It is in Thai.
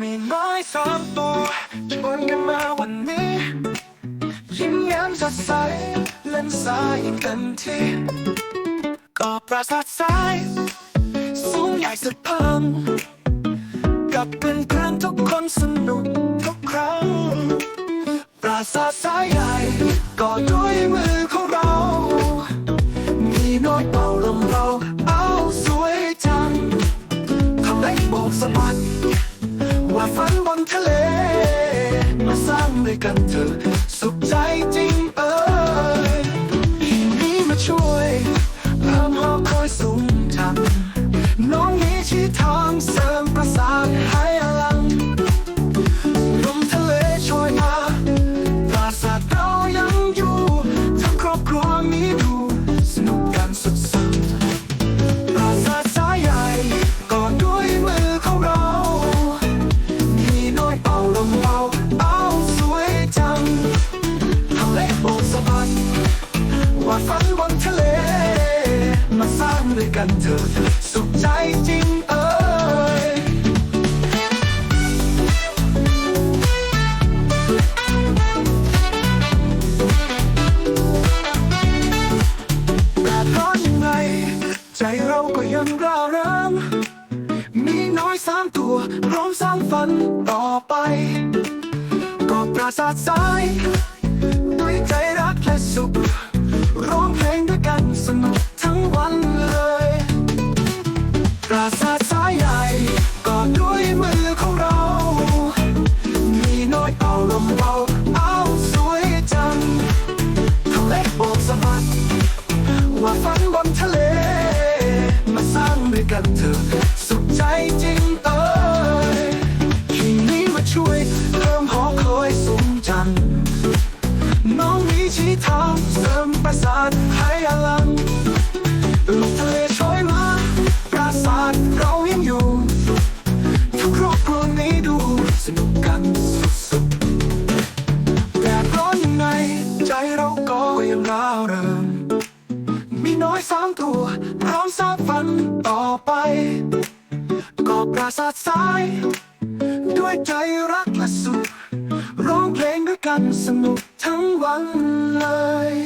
มีน้อยสามตัวชวนกันมาวันนี้ยิ้มแย้มสดใสเล่นสายอย่างเต็มที่ก็ปราสาททราย สูงใหญ่สุดพังกับเพื่อนเพื่อนทุกคนสนุกทุกครั้ง ปราสาทสายใหญ่ก็ด้วยมือ ฝันบนทะเล มาสร้างด้วยกันเถอะ ว่าฝันบนทะเล มาสร้างด้วยกันเถอะสุขใจจริงเอ้ยแดดร้อนยังไง ใจเราก็ยังร่าเริงมีน้อยสามตัวพร้อมสร้างฝันต่อไป ก็ปราสาททรายด้วยใจ ปราสาทสายใหญ่กอด้วยมือของเรา มีน้อยเอาลมเบาเอาสวยจังทะเลโบกสะบัดว่าฝันบนทะเล มาสร้างด้วยกันเถอะสุข ก็ยังร่าเริ่มีน้อยสามตัวพร้อมสร้างฝันต่อไปกอบปราสาททราย ด้วยใจรักและสุขร้องเพลงด้วยกันสนุกทั้งวันเลย